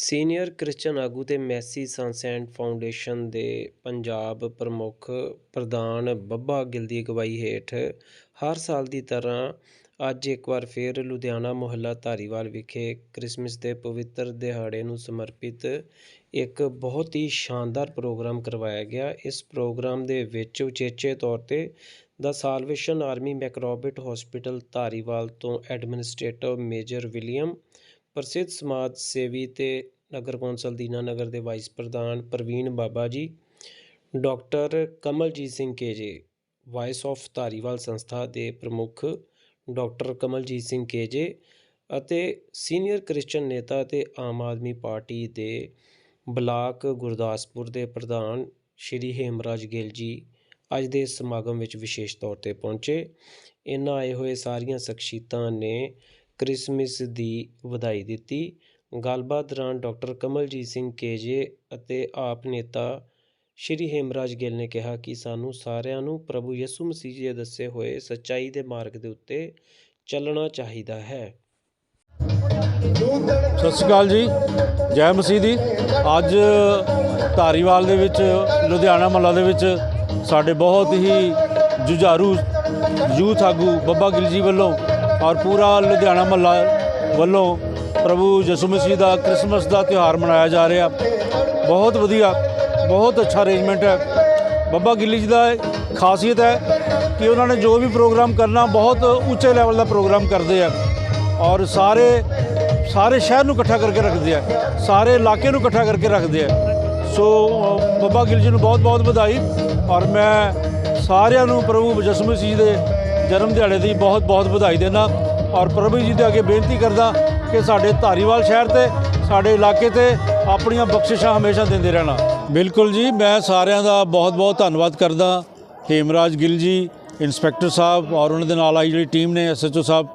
Senior Christian ਆਗੂ ਤੇ Messi ਸਨਸੈਂਟ foundation ਦੇ ਪੰਜਾਬ ਪ੍ਰਮੁੱਖ ਪ੍ਰਧਾਨ ਬੱਬਾ ਗਿੱਲ ਦੀ ਅਗਵਾਈ ਹੇਠ ਹਰ ਸਾਲ ਦੀ ਤਰ੍ਹਾਂ ਅੱਜ ਇੱਕ ਵਾਰ ਫਿਰ ਲੁਧਿਆਣਾ ਮੁਹੱਲਾ ਧਾਰੀਵਾਲ ਵਿਖੇ ਕ੍ਰਿਸਮਸ ਦੇ ਪਵਿੱਤਰ ਦਿਹਾੜੇ ਨੂੰ ਸਮਰਪਿਤ ਇੱਕ ਬਹੁਤ ਹੀ ਸ਼ਾਨਦਾਰ ਪ੍ਰੋਗਰਾਮ ਕਰਵਾਇਆ ਗਿਆ। ਇਸ ਪ੍ਰੋਗਰਾਮ ਦੇ ਵਿੱਚ ਉਚੇਚੇ ਤੌਰ ਤੇ ਦਾ Salvation Army Macrobert hospital Dhariwal ਤੋਂ ਐਡਮਿਨਿਸਟ੍ਰੇਟਰ ਮੇਜਰ ਵਿਲੀਅਮ ਪ੍ਰਸਿੱਧ ਸਮਾਜ ਸੇਵੀ ਤੇ ਨਗਰ ਕੌਂਸਲ ਦੀਨਾਨਗਰ ਦੇ ਵਾਈਸ ਪ੍ਰਧਾਨ Praveen Baba ji, doctor Kamaljit Singh K J Voice of Dhariwal ਸੰਸਥਾ ਦੇ ਪ੍ਰਮੁੱਖ ਡਾਕਟਰ ਕਮਲਜੀਤ ਸਿੰਘ ਕੇਜੇ ਅਤੇ ਸੀਨੀਅਰ ਕ੍ਰਿਸਚਨ ਨੇਤਾ ਤੇ ਆਮ ਆਦਮੀ ਪਾਰਟੀ ਦੇ ਬਲਾਕ ਗੁਰਦਾਸਪੁਰ ਦੇ ਪ੍ਰਧਾਨ ਸ਼੍ਰੀ ਹੇਮਰਾਜ ਗਿੱਲ ਜੀ ਅੱਜ ਦੇ ਸਮਾਗਮ ਵਿੱਚ ਵਿਸ਼ੇਸ਼ ਤੌਰ ਤੇ ਪਹੁੰਚੇ। ਇਹਨਾਂ ਆਏ ਹੋਏ ਸਾਰੀਆਂ ਸ਼ਖਸੀਅਤਾਂ ਨੇ ਕ੍ਰਿਸਮਸ ਦੀ ਵਧਾਈ ਦਿੱਤੀ। ਗੱਲਬਾਤ ਦੌਰਾਨ ਡਾਕਟਰ ਕਮਲਜੀਤ ਸਿੰਘ ਕੇਜੇ ਅਤੇ ਆਪ ਨੇਤਾ ਸ਼੍ਰੀ ਹੇਮਰਾਜ ਗਿੱਲ ਨੇ ਕਿਹਾ ਕਿ ਸਾਨੂੰ ਸਾਰਿਆਂ ਨੂੰ ਪ੍ਰਭੂ ਯਿਸੂ ਮਸੀਹ ਜੀ ਦੇ ਦੱਸੇ ਹੋਏ ਸੱਚਾਈ ਦੇ ਮਾਰਗ ਦੇ ਉੱਤੇ ਚੱਲਣਾ ਚਾਹੀਦਾ ਹੈ। ਸਤਿ ਸ਼੍ਰੀ ਅਕਾਲ ਜੀ। ਜੈ ਮਸੀਹ ਦੀ। ਅੱਜ ਧਾਰੀਵਾਲ ਦੇ ਵਿੱਚ, ਲੁਧਿਆਣਾ ਮਹੱਲਾ ਦੇ ਵਿੱਚ ਸਾਡੇ ਬਹੁਤ ਹੀ ਜੁਝਾਰੂ ਯੂਥ ਆਗੂ ਬੱਬਾ ਗਿੱਲ ਜੀ ਵੱਲੋਂ ਔਰ ਪੂਰਾ ਲੁਧਿਆਣਾ ਮਹੱਲਾ ਵੱਲੋਂ ਪ੍ਰਭੂ ਯਿਸੂ ਮਸੀਹ ਦਾ ਕ੍ਰਿਸਮਸ ਦਾ ਤਿਉਹਾਰ ਮਨਾਇਆ ਜਾ ਰਿਹਾ। ਬਹੁਤ ਵਧੀਆ ਬਹੁਤ ਅੱਛਾ ਅਰੇਂਜਮੈਂਟ ਹੈ। ਬੱਬਾ ਗਿੱਲੀ ਜੀ ਦਾ ਖਾਸੀਅਤ ਹੈ ਕਿ ਉਹਨਾਂ ਨੇ ਜੋ ਵੀ ਪ੍ਰੋਗਰਾਮ ਕਰਨਾ ਬਹੁਤ ਉੱਚੇ ਲੈਵਲ ਦਾ ਪ੍ਰੋਗਰਾਮ ਕਰਦੇ ਆ ਔਰ ਸਾਰੇ ਸਾਰੇ ਸ਼ਹਿਰ ਨੂੰ ਇਕੱਠਾ ਕਰਕੇ ਰੱਖਦੇ ਆ ਸਾਰੇ ਇਲਾਕੇ ਨੂੰ ਇਕੱਠਾ ਕਰਕੇ ਰੱਖਦੇ ਆ। ਸੋ ਅ, ਬੱਬਾ ਗਿੱਲ ਜੀ ਨੂੰ ਬਹੁਤ ਬਹੁਤ ਵਧਾਈ ਔਰ ਮੈਂ ਸਾਰਿਆਂ ਨੂੰ ਪ੍ਰਭੂ ਯਿਸੂ ਮਸੀਹ ਦੇ ਜਨਮ ਦਿਹਾੜੇ ਦੀ ਬਹੁਤ ਬਹੁਤ ਵਧਾਈ ਦੇਣਾ ਔਰ ਪ੍ਰਭੂ ਜੀ ਦੇ ਅੱਗੇ ਬੇਨਤੀ ਕਰਦਾ ਕਿ ਸਾਡੇ ਧਾਰੀਵਾਲ ਸ਼ਹਿਰ ਤੇ, ਸਾਡੇ ਇਲਾਕੇ ਤੇ ਆਪਣੀਆਂ ਬਖਸ਼ਿਸ਼ਾਂ ਹਮੇਸ਼ਾ ਦਿੰਦੇ ਰਹਿਣਾ। ਬਿਲਕੁਲ ਜੀ, ਮੈਂ ਸਾਰਿਆਂ ਦਾ ਬਹੁਤ ਬਹੁਤ ਧੰਨਵਾਦ ਕਰਦਾ। ਹੇਮਰਾਜ ਗਿੱਲ ਜੀ, ਇੰਸਪੈਕਟਰ ਸਾਹਿਬ ਔਰ ਉਹਨਾਂ ਦੇ ਨਾਲ ਆਈ ਜਿਹੜੀ ਟੀਮ ਨੇ ਐਸਐਚਓ ਸਾਹਿਬ,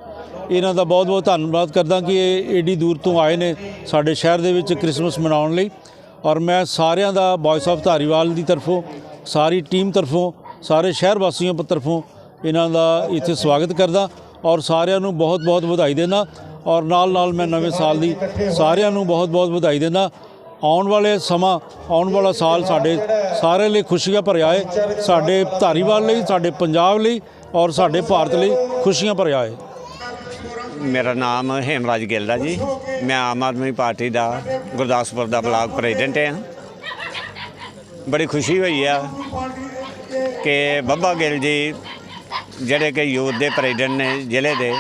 ਇਹਨਾਂ ਦਾ ਬਹੁਤ ਬਹੁਤ ਧੰਨਵਾਦ ਕਰਦਾ ਕਿ ਇਹ ਏਡੀ ਦੂਰ ਤੋਂ ਆਏ ਨੇ ਸਾਡੇ ਸ਼ਹਿਰ ਦੇ ਵਿੱਚ ਕ੍ਰਿਸਮਸ ਮਨਾਉਣ ਲਈ। ਔਰ ਮੈਂ ਸਾਰਿਆਂ ਦਾ ਵੌਇਸ ਆਫ ਧਾਰੀਵਾਲ ਦੀ ਤਰਫੋਂ, ਸਾਰੀ ਟੀਮ ਤਰਫੋਂ, ਸਾਰੇ ਸ਼ਹਿਰ ਵਾਸੀਆਂ ਤਰਫੋਂ ਇਹਨਾਂ ਦਾ ਇੱਥੇ ਸਵਾਗਤ ਕਰਦਾ ਔਰ ਸਾਰਿਆਂ ਨੂੰ ਬਹੁਤ ਬਹੁਤ ਵਧਾਈ ਦੇਣਾ ਔਰ ਨਾਲ ਨਾਲ ਮੈਂ ਨਵੇਂ ਸਾਲ ਦੀ ਸਾਰਿਆਂ ਨੂੰ ਬਹੁਤ ਬਹੁਤ ਵਧਾਈ ਦੇਣਾ ਆਉਣ ਵਾਲੇ ਸਮਾਂ, ਆਉਣ ਵਾਲਾ ਸਾਲ ਸਾਡੇ ਸਾਰੇ ਲਈ ਖੁਸ਼ੀਆਂ ਭਰਿਆ ਹੈ ਸਾਡੇ ਧਾਰੀਵਾਲ ਲਈ, ਸਾਡੇ ਪੰਜਾਬ ਲਈ ਔਰ ਸਾਡੇ ਭਾਰਤ ਲਈ ਖੁਸ਼ੀਆਂ ਭਰਿਆ ਹੈ ਮੇਰਾ ਨਾਮ ਹੇਮਰਾਜ ਗਿੱਲ ਦਾ ਜੀ। ਮੈਂ ਆਮ ਆਦਮੀ ਪਾਰਟੀ ਦਾ, ਗੁਰਦਾਸਪੁਰ ਦਾ ਬਲਾਕ ਪ੍ਰੈਜ਼ੀਡੈਂਟ ਹਾਂ ਬੜੀ ਖੁਸ਼ੀ ਹੋਈ ਆ ਕਿ ਬੱਬਾ ਗਿੱਲ ਜੀ ਜਿਹੜੇ ਕਿ ਯੂਥ ਦੇ ਪ੍ਰੈਜ਼ੀਡੈਂਟ ਨੇ ਜ਼ਿਲ੍ਹੇ ਦੇ,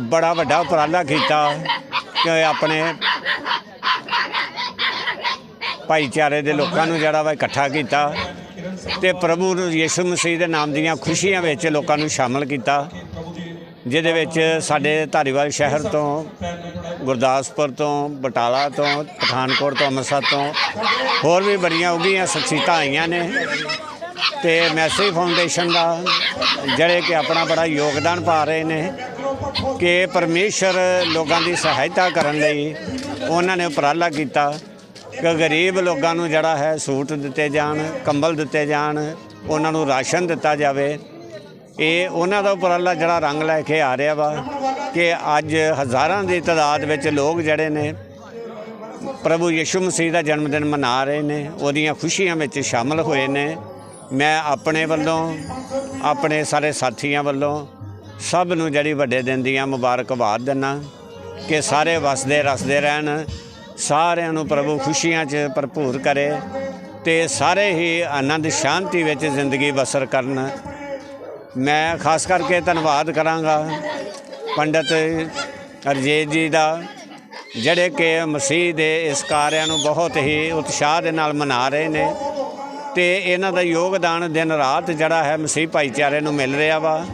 ਬੜਾ ਵੱਡਾ ਉਪਰਾਲਾ ਕੀਤਾ ਕਿ ਆਪਣੇ ਭਾਈਚਾਰੇ ਦੇ ਲੋਕਾਂ ਨੂੰ ਜਿਹੜਾ ਵਾ ਇਕੱਠਾ ਕੀਤਾ ਤੇ ਪ੍ਰਭੂ ਯਿਸੂ ਮਸੀਹ ਦੇ ਨਾਮ ਦੀਆਂ ਖੁਸ਼ੀਆਂ ਵਿੱਚ ਲੋਕਾਂ ਨੂੰ ਸ਼ਾਮਲ ਕੀਤਾ, ਜਿਹਦੇ ਵਿੱਚ ਸਾਡੇ ਧਾਰੀਵਾਲ ਸ਼ਹਿਰ ਤੋਂ, ਗੁਰਦਾਸਪੁਰ ਤੋਂ, ਬਟਾਲਾ ਤੋਂ, ਪਠਾਨਕੋਟ ਤੋਂ, ਅੰਮ੍ਰਿਤਸਰ ਤੋਂ ਹੋਰ ਵੀ ਬੜੀਆਂ ਉਗੀਆਂ ਸ਼ਖਸੀਅਤਾਂ ਆਈਆਂ ਨੇ। ਤੇ ਮੈਸੀ ਫਾਊਂਡੇਸ਼ਨ ਦਾ, ਜਿਹੜੇ ਕਿ ਆਪਣਾ ਬੜਾ ਯੋਗਦਾਨ ਪਾ ਰਹੇ ਨੇ ਕਿ ਪਰਮੇਸ਼ਰ ਲੋਕਾਂ ਦੀ ਸਹਾਇਤਾ ਕਰਨ ਲਈ ਉਹਨਾਂ ਨੇ ਉਪਰਾਲਾ ਕੀਤਾ ਕਿ ਗਰੀਬ ਲੋਕਾਂ ਨੂੰ ਜਿਹੜਾ ਹੈ ਸੂਟ ਦਿੱਤੇ ਜਾਣ, ਕੰਬਲ ਦਿੱਤੇ ਜਾਣ, ਉਹਨਾਂ ਨੂੰ ਰਾਸ਼ਨ ਦਿੱਤਾ ਜਾਵੇ। ਇਹ ਉਹਨਾਂ ਦਾ ਉਪਰਾਲਾ ਜਿਹੜਾ ਰੰਗ ਲੈ ਕੇ ਆ ਰਿਹਾ ਵਾ ਕਿ ਅੱਜ ਹਜ਼ਾਰਾਂ ਦੀ ਤਾਦਾਦ ਵਿੱਚ ਲੋਕ ਜਿਹੜੇ ਨੇ ਪ੍ਰਭੂ ਯਿਸੂ ਮਸੀਹ ਦਾ ਜਨਮ ਦਿਨ ਮਨਾ ਰਹੇ ਨੇ, ਉਹਦੀਆਂ ਖੁਸ਼ੀਆਂ ਵਿੱਚ ਸ਼ਾਮਲ ਹੋਏ ਨੇ। ਮੈਂ ਆਪਣੇ ਵੱਲੋਂ, ਆਪਣੇ ਸਾਰੇ ਸਾਥੀਆਂ ਵੱਲੋਂ ਸਭ ਨੂੰ ਜਿਹੜੀ ਵੱਡੇ ਦਿਨ ਦੀਆਂ ਮੁਬਾਰਕਬਾਦ ਦਿੰਦਾ ਕਿ ਸਾਰੇ ਵਸਦੇ ਰਸਦੇ ਰਹਿਣ, ਸਾਰਿਆਂ ਨੂੰ ਪ੍ਰਭੂ ਖੁਸ਼ੀਆਂ 'ਚ ਭਰਪੂਰ ਕਰੇ ਤੇ ਸਾਰੇ ਹੀ ਆਨੰਦ ਸ਼ਾਂਤੀ ਵਿੱਚ ਜ਼ਿੰਦਗੀ ਬਸਰ ਕਰਨ। ਮੈਂ ਖਾਸ ਕਰਕੇ ਧੰਨਵਾਦ ਕਰਾਂਗਾ ਪੰਡਤ ਅਰਜੀਤ ਜੀ ਦਾ, ਜਿਹੜੇ ਕਿ ਮਸੀਹ ਦੇ ਇਸ ਕਾਰਿਆਂ ਨੂੰ ਬਹੁਤ ਹੀ ਉਤਸ਼ਾਹ ਦੇ ਨਾਲ ਮਨਾ ਰਹੇ ਨੇ। ਤੇ ਇਹਨਾਂ ਦਾ ਯੋਗਦਾਨ ਦਿਨ ਰਾਤ ਜਿਹੜਾ ਹੈ ਮਸੀਹ ਭਾਈਚਾਰੇ ਨੂੰ ਮਿਲ ਰਿਹਾ ਵਾ।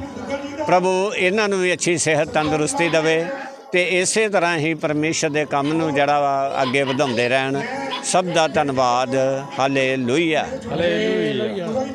ਪ੍ਰਭੂ, ਇਹਨਾਂ ਨੂੰ ਵੀ ਅੱਛੀ ਸਿਹਤ ਤੰਦਰੁਸਤੀ ਦੇਵੇ ਤੇ ਇਸੇ ਤਰ੍ਹਾਂ ਹੀ ਪਰਮੇਸ਼ਰ ਦੇ ਕੰਮ ਨੂੰ ਜਿਹੜਾ ਵਾ ਅੱਗੇ ਵਧਾਉਂਦੇ ਰਹਿਣ। ਸਭ ਦਾ ਧੰਨਵਾਦ। ਹਾਲੇਲੂਇਆ। ਹਾਲੇਲੂਇਆ।